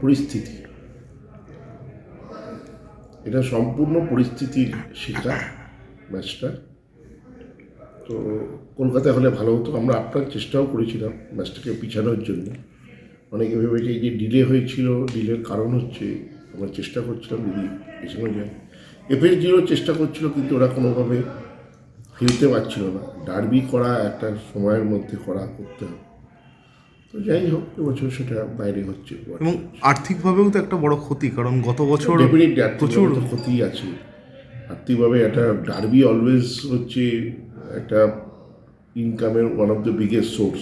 পরিস্থিতি। এটা সম্পূর্ণ পরিস্থিতির শিকার, ম্যাচটা। তো কলকাতায় হলে ভালো হতো। আমরা আপনার চেষ্টাও করেছিলাম ম্যাচটাকে পিছানোর জন্য। অনেকে ভেবেছে যে ডিলে হয়েছিল ডিলের কারণ হচ্ছে আমরা চেষ্টা করছিলাম যদি পেছানো যায়। এফএস জিরো চেষ্টা করছিল কিন্তু ওরা কোনোভাবে ফেলতে পারছিল না। ডার্বি করা একটা সময়ের মধ্যে করা করতে হবে। তো যাই হোক এবছর সেটা বাইরে হচ্ছে এবং আর্থিকভাবেও তো একটা বড় ক্ষতি কারণ গত বছর প্রচুর ক্ষতি আছে। আর্থিকভাবে একটা ডার্বি অলওয়েজ হচ্ছে একটা ইনকামের one of the biggest source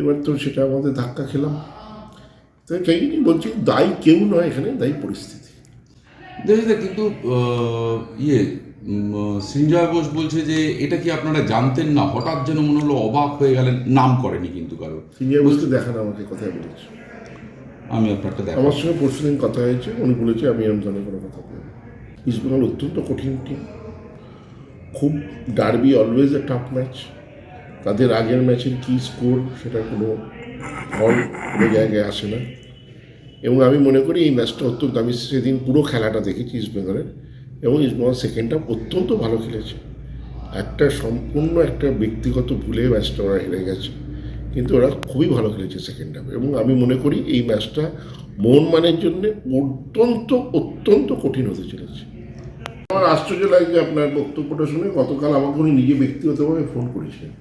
এবার তো সেটা আমাদের ধাক্কা খেলাম। তাই সেই বলছি দায়ী কেউ নয় এখানে দায়ী পরিস্থিতি। দেখেছে কিন্তু ইয়ে সৃঞ্জয় ঘোষ বলছে যে এটা কি আপনারা জানতেন না? হঠাৎ যেন মনে হলো অবাক হয়ে গেলেন। নাম করেনি কিন্তু কারও। সিনিয়র বলতে দেখান আমাকে কথায় বলেছে। আমি আপনারটা দেখ আমার সঙ্গে পরশু দিন কথা হয়েছে উনি বলেছে আমি এরকম ধরনের কোনো কথা বলি ইস্টবেঙ্গল অত্যন্ত কঠিন টিম খুব derby always a tough match তাদের আগের ম্যাচের কী স্কোর সেটা কোনো ফল কোনো জায়গায় আসে না। এবং আমি মনে করি এই ম্যাচটা অত্যন্ত আমি সেদিন পুরো খেলাটা দেখেছি ইস্টবেঙ্গলের এবং ইস্টবেঙ্গল সেকেন্ড হাফ অত্যন্ত ভালো খেলেছে। একটা সম্পূর্ণ একটা ব্যক্তিগত ভুলে ম্যাচটা ওরা হেরে গেছে। কিন্তু ওরা খুবই ভালো খেলেছে সেকেন্ড হাফে এবং আমি মনে করি এই ম্যাচটা মোহনমানের জন্য অত্যন্ত অত্যন্ত কঠিন হতে চলেছে। আমার আশ্চর্য লাগছে আপনার বক্তব্যটা শুনে গতকাল আমাকে উনি নিজে ব্যক্তিগতভাবে ফোন করেছিলেন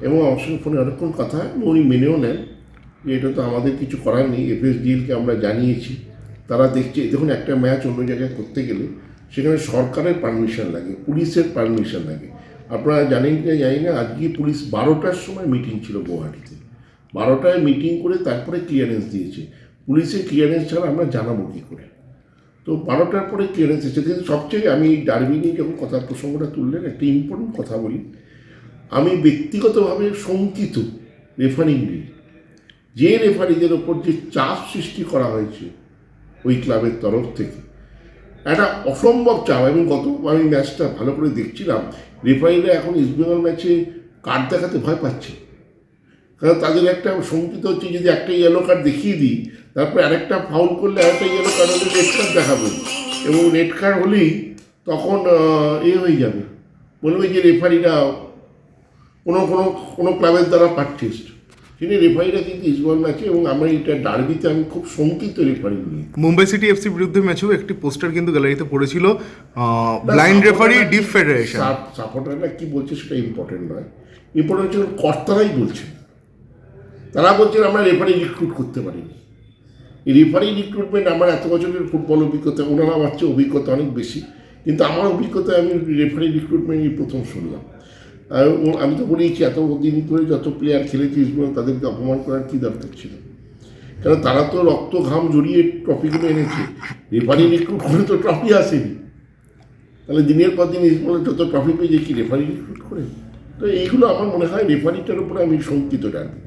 এবং আমার সঙ্গে ফোনে অনেকক্ষণ কথা উনি মেনেও নেন যে এটা তো আমাদের কিছু করার নেই। এফএসডিএলকে আমরা জানিয়েছি। তারা দেখছে, দেখুন একটা ম্যাচ অন্য জায়গায় করতে গেলে সেখানে সরকারের পারমিশন লাগে, পুলিশের পারমিশন লাগে। আপনারা জানেন কি জানি না, আজকে পুলিশ বারোটার সময় মিটিং ছিল গুয়াহাটিতে। বারোটায় মিটিং করে তারপরে ক্লিয়ারেন্স দিয়েছে। পুলিশের ক্লিয়ারেন্স ছাড়া আমরা জানাব কী করে? তো বারোটার পরে ক্লিয়ারেন্স এসেছে। কিন্তু সবচেয়ে আমি ডারবি নিয়ে যখন কথা, প্রসঙ্গটা তুললেন, একটা ইম্পর্টেন্ট কথা বলি। আমি ব্যক্তিগতভাবে শঙ্কিত রেফারিং নিয়ে যে রেফারিদের ওপর যে চাপ সৃষ্টি করা হয়েছে ওই ক্লাবের তরফ থেকে। একটা অসম্ভব চাপ আমি গত আমি ম্যাচটা ভালো করে দেখছিলাম, রেফারিরা এখন ইস্টবেঙ্গল ম্যাচে কার্ড দেখাতে ভয় পাচ্ছে। কারণ তাদের একটা শঙ্কিত হচ্ছে, যদি একটা ইয়েলো কার্ড দেখিয়ে দিই, তারপরে আরেকটা ফাউল করলে আরেকটা ইয়েলো কার্ড হলে রেড কার্ড দেখাবে। এবং রেড কার্ড হলেই তখন এ হয়ে যাবে। বলবে যে রেফারিরা কোনো কোনো কোনো ক্লাবের দ্বারা পারচেস্ট তিনি রেফারিরা কিন্তু ইসবল ম্যাচে এবং আমার এটা ডার্বিতে আমি খুব শঙ্কিত রেফারি নিয়ে মুম্বাই সিটি এফসি বিরুদ্ধে ম্যাচেও একটি পোস্টার কিন্তু গ্যালারিতে পড়েছিল ব্লাইন্ড রেফারি ডিপ ফেডারেশন সাপোর্টাররা কি বলছে সেটা ইম্পর্টেন্ট নয়। ইম্পর্টেন্ট হচ্ছে কর্তারাই বলছে। তারা বলছেন আমরা রেফারি রিক্রুট করতে পারিনি। রেফারি রিক্রুটমেন্ট আমার এত বছরের ফুটবল অভিজ্ঞতা ওনারা আমার চেয়ে অভিজ্ঞতা অনেক বেশি। কিন্তু আমার অভিজ্ঞতায় আমি রেফারি রিক্রুটমেন্টই প্রথম শুনলাম। আমি তো বলেইছি, এত দিন ধরে যত প্লেয়ার খেলেছি ইস্টবেঙ্গল তাদেরকে অপমান করার কী দরকার ছিল? কারণ তারা তো রক্ত ঘাম জড়িয়ে ট্রফিগুলো এনেছে। রেফারি রিক্রুট করে তো ট্রফি আসেনি। তাহলে দিনের পর দিন ইসবলের যত ট্রফি পেয়েছে কি রেফারি রিক্রুট করে? তো এইগুলো আমার মনে হয় রেফারিটার উপরে আমি শঙ্কিত ডাকবি